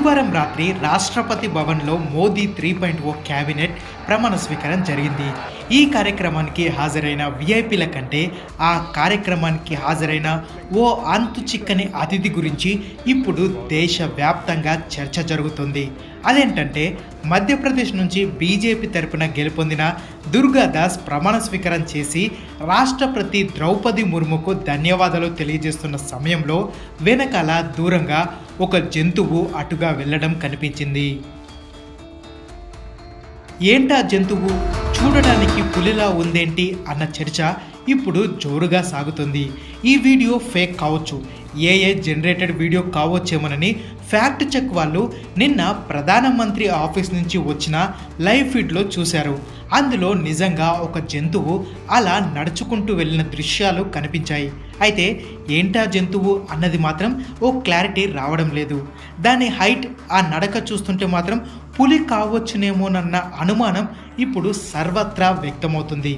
ఆదివారం రాత్రి రాష్ట్రపతి భవన్లో Modi three point o cabinet ప్రమాణ స్వీకారం జరిగింది. ఈ కార్యక్రమానికి హాజరైన విఐపీల కంటే ఆ కార్యక్రమానికి హాజరైన ఓ అంతు చిక్కని అతిథి గురించి ఇప్పుడు దేశవ్యాప్తంగా చర్చ జరుగుతుంది. అదేంటంటే మధ్యప్రదేశ్ నుంచి బీజేపీ తరపున గెలుపొందిన దుర్గాదాస్ ప్రమాణ స్వీకారం చేసి రాష్ట్రపతి ద్రౌపది ముర్ముకు ధన్యవాదాలు తెలియజేస్తున్న సమయంలో వెనకాల దూరంగా ఒక జంతువు అటుగా వెళ్ళడం కనిపించింది. ఏంటా జంతువు? చూడడానికి పులిలా ఉందేంటి అన్న చర్చ ఇప్పుడు జోరుగా సాగుతుంది. ఈ వీడియో ఫేక్ కావచ్చు. ఏఏ జనరేటెడ్ వీడియో కావచ్చేమోనని ఫ్యాక్ట్ చెక్ వాళ్ళు నిన్న ప్రధానమంత్రి ఆఫీస్ నుంచి వచ్చిన లైవ్ ఫీడ్లో చూశారు. అందులో నిజంగా ఒక జంతువు అలా నడుచుకుంటూ వెళ్ళిన దృశ్యాలు కనిపించాయి. అయితే ఏంటా జంతువు అన్నది మాత్రం ఓ క్లారిటీ రావడం లేదు. దాని హైట్ ఆ నడక చూస్తుంటే మాత్రం పులి కావచ్చునేమోనన్న అనుమానం ఇప్పుడు సర్వత్రా వ్యక్తమవుతుంది.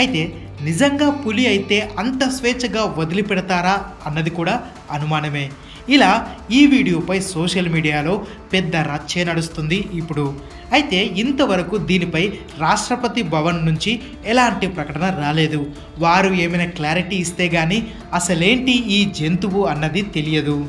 అయితే నిజంగా పులి అయితే అంత స్వేచ్ఛగా వదిలిపెడతారా అన్నది కూడా అనుమానమే. ఇలా ఈ వీడియోపై సోషల్ మీడియాలో పెద్ద రచ్చే నడుస్తుంది ఇప్పుడు. అయితే ఇంతవరకు దీనిపై రాష్ట్రపతి భవన్ నుంచి ఎలాంటి ప్రకటన రాలేదు. వారు ఏమైనా క్లారిటీ ఇస్తే కానీ అసలేంటి ఈ జంతువు అన్నది తెలియదు.